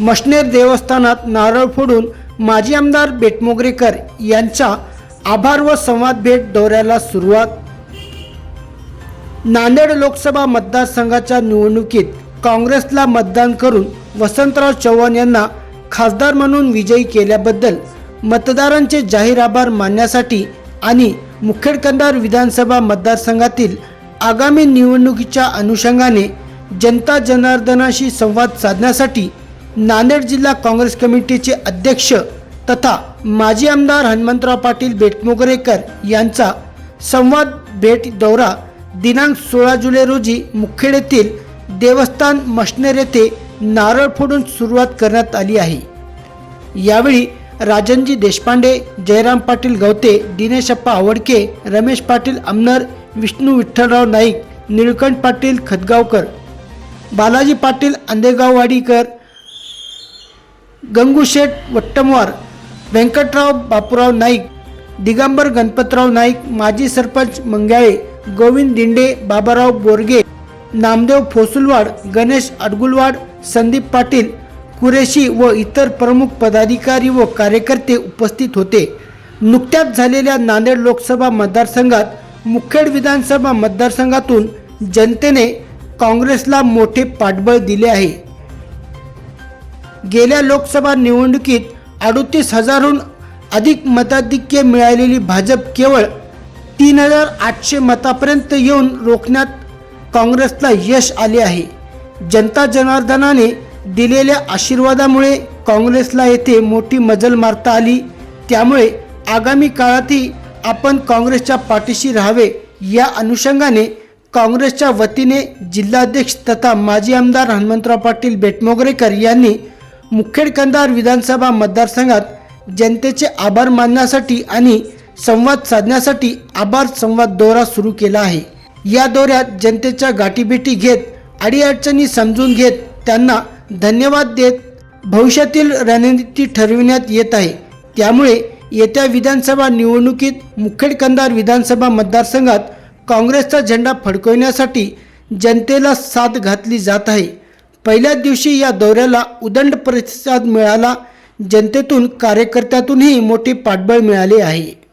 मशनेर देवस्थानात नारळ फोडून माजी आमदार बेटमोगरेकर यांच्या आभार व संवाद भेट दौऱ्याला सुरुवात. नांदेड लोकसभा मतदारसंघाच्या निवडणुकीत काँग्रेसला मतदान करून वसंतराव चव्हाण यांना खासदार म्हणून विजयी केल्याबद्दल मतदारांचे जाहीर आभार मानण्यासाठी आणि मुखेडकंदार विधानसभा मतदारसंघातील आगामी निवडणुकीच्या अनुषंगाने जनता जनार्दनाशी संवाद साधण्यासाठी नांदेड जिल्हा काँग्रेस कमिटीचे अध्यक्ष तथा माजी आमदार हनुमंतराव पाटील बेटमोगरेकर यांचा संवाद भेट दौरा दिनांक सोळा जुलै रोजी मुखेड येथील देवस्थान मशनेर येथे नारळ फोडून सुरुवात करण्यात आली आहे. यावेळी राजनजी देशपांडे जयराम पाटील गवते दिनेशप्पा आवडके रमेश पाटील अमनर विष्णू विठ्ठलराव नाईक निळकंठ पाटील खतगावकर बालाजी पाटील आंदेगाववाडीकर गंगूशेठ वट्टमवार व्यंकटराव बापूराव नाईक दिगंबर गणपतराव नाईक माजी सरपंच मंगाळे गोविंद दिंडे बाबाराव बोरगे नामदेव फोसुलवाड गणेश अडगुलवाड संदीप पाटील कुरेशी व इतर प्रमुख पदाधिकारी व कार्यकर्ते उपस्थित होते. नुकत्याच झालेल्या नांदेड लोकसभा मतदारसंघात मुखेड विधानसभा मतदारसंघातून जनतेने काँग्रेसला मोठे पाठबळ दिले आहे. गेल्या लोकसभा निवडणुकीत अडोतीस हजारहून अधिक मताधिक्य मिळालेली भाजप केवळ तीन हजार आठशे मतापर्यंत येऊन रोखण्यात काँग्रेसला यश आले आहे. जनता जनार्दनाने दिलेल्या आशीर्वादामुळे काँग्रेसला येथे मोठी मजल मारता आली. त्यामुळे आगामी काळातही आपण काँग्रेसच्या पाठीशी राहावे या अनुषंगाने काँग्रेसच्या वतीने जिल्हाध्यक्ष तथा माजी आमदार हनुमंतराव पाटील बेटमोगरेकर यांनी मुखेड कंधार विधानसभा मतदारसंघात जनतेचे आभार मानण्यासाठी आणि संवाद साधण्यासाठी आभार संवाद दौरा सुरू केला आहे. या दौऱ्यात जनतेच्या गाठीभेटी घेत अडीअडचणी समजून घेत त्यांना धन्यवाद देत भविष्यातील रणनीती ठरविण्यात येत आहे. त्यामुळे येत्या विधानसभा निवडणुकीत मुखेड कंधार विधानसभा मतदारसंघात काँग्रेसचा झेंडा फडकवण्यासाठी जनतेला साथ घातली जात आहे. पहिल्याच दिवशी या दौऱ्याला उदंड प्रतिसाद मिळाला. जनतेतून कार्यकर्त्यातूनही मोठी पाठबळ मिळाले आहे.